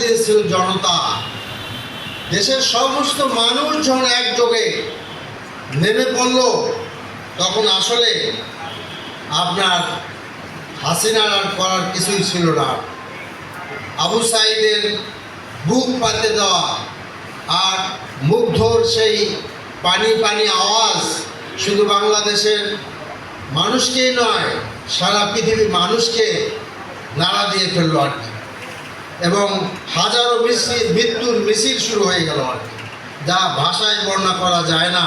দিয়েছিল জনতা। দেশের সমস্ত মানুষ যখন একযোগে নেমে পড়ল, তখন আসলে আপনার হাসিনার আর করার কিছুই ছিল না। আবু সাইদের বুক পাতে দেওয়া আর মুগ্ধর সেই পানি পানি আওয়াজ শুধু বাংলাদেশের মানুষকেই নয়, সারা পৃথিবীর মানুষকে নাড়া দিয়ে ফেলল আর কি। এবং হাজারো মৃত্যুর মিছিল শুরু হয়ে গেল। যা ভাষায় বর্ণনা করা যায় না।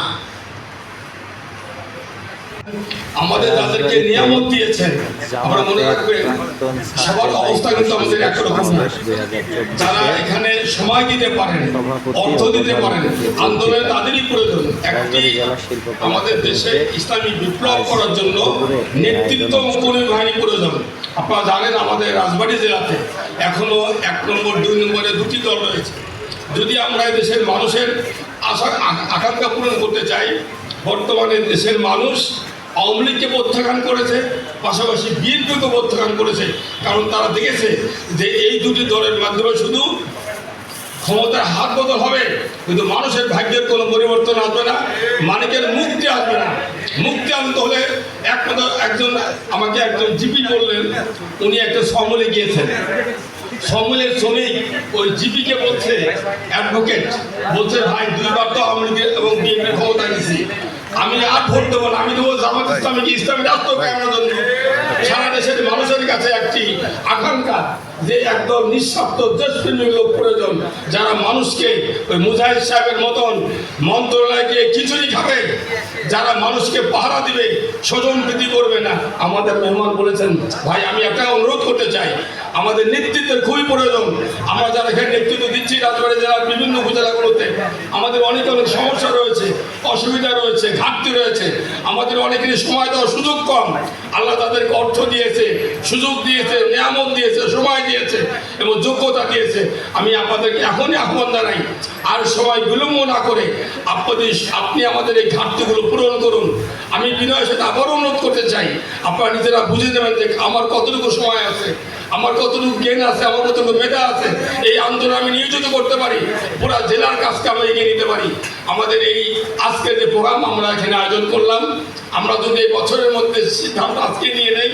আমাদের যাদেরকে নিয়ামত দিয়েছেন আমরা মনে রাখবেন, সবার অবস্থা কিন্তু আমাদের একরকম যারা এখানে সময় দিতে পারেন, অর্থ দিতে পারেন, আন্দোলনে তাদেরই প্রয়োজন। একটি আমাদের দেশে ইসলামী বিপ্লব করার জন্য নেতৃত্ব মুখনী বাহিনী প্রয়োজন। আপনারা জানেন আমাদের রাজবাড়ি জেলাতে এখনও এক নম্বর, দুই নম্বরে দুটি দল রয়েছে। যদি আমরা দেশের মানুষের আশা, আকাঙ্ক্ষা পূরণ করতে চাই, বর্তমানে দেশের মানুষ আওয়ামী লীগকে প্রত্যাখ্যান করেছে, পাশাপাশি বিএনপিকে প্রত্যাখ্যান করেছে, কারণ তারা দেখেছে যে এই দুটি দলের মাধ্যমে শুধু ক্ষমতার হাত বদল হবে, কিন্তু মানুষের ভাগ্যের কোনো পরিবর্তন আসবে না মানিকের মুক্তি আসবে না। মুক্তি আনতে হলে একমাত্র একজন, আমাকে একজন জিপি বললেন, উনি একটা সমলে গিয়েছেন। সমলের শ্রমিক ওই জিপিকে বলছে অ্যাডভোকেট বলছে, ভাই, দুইবার তো আওয়ামী লীগের এবং বিএনপির ক্ষমতা আমি আর ভোট দেবো না, আমি দেবো জামাত ইসলামী ইসলামী রাষ্ট্র কায়েমের জন্য কাছে একটি আকাঙ্ক্ষা যে একদল নিঃস্বার্থ দেশপ্রেমিক লোক প্রয়োজন, যারা মানুষকে ওই মুজাহিদ সাহেবের মতন মন্ত্রণালয়ে গিয়ে খিচুড়ি খাবে, যারা মানুষকে পাহারা দিবে, স্বজন প্রীতি করবে না। আমাদের মেহমান বলেছেন, ভাই, আমি একটা অনুরোধ করতে চাই। আমাদের নেতৃত্বের খুবই প্রয়োজন। আমরা যারা এখানে নেতৃত্ব দিচ্ছি রাজবাড়ী জেলার বিভিন্ন উপজেলাগুলোতে, আমাদের অনেক অনেক সমস্যা রয়েছে। অসুবিধা রয়েছে, ঘাটতি রয়েছে। আমাদের অনেকেরই সময় দেওয়ার সুযোগ কম। আল্লাহ তাদেরকে অর্থ দিয়েছে, সুযোগ দিয়েছে, নিয়ামত দিয়েছে, সময় দিয়েছে এবং যোগ্যতা দিয়েছে। আমি আপনাদেরকে এখনই আহ্বান জানাই আর সময় বিলম্ব না করে, আপনাদের, আপনি আমাদের এই ঘাটতিগুলো পূরণ করুন। আমি বিনয়ের সাথে আবারও অনুরোধ করতে চাই, আপনারা নিজেরা বুঝে নেবেন যে আমার কতটুকু সময় আছে, আমার কতটুকু জ্ঞান আছে, আমার কতটুকু মেধা আছে, এই আন্দোলন আমি নিয়োজিত করতে পারি, পুরো জেলার কাজকে আমরা এগিয়ে নিতে পারি। আমাদের এই আজকের যে প্রোগ্রাম আমরা এখানে আয়োজন করলাম, আমরা যদি এই বছরের মধ্যে সিদ্ধান্ত আজকে নিয়ে নেই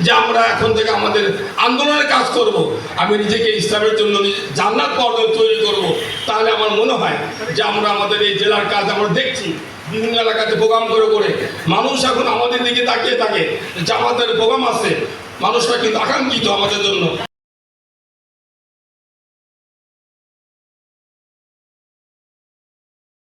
যে আমরা এখন থেকে আমাদের আন্দোলনের কাজ করব। আমি নিজেকে ইসলামের জন্য জান্নাত পর্ব তৈরি করব। তাহলে আমার মনে হয় যে আমরা আমাদের এই জেলার কাজ আমরা দেখছি। বিভিন্ন এলাকাতে প্রোগ্রাম করে করে মানুষ এখন আমাদের দিকে তাকিয়ে থাকে। যে আমাদের প্রোগ্রাম আছে। মানুষরা কিন্তু আকাঙ্ক্ষিত আমাদের জন্য।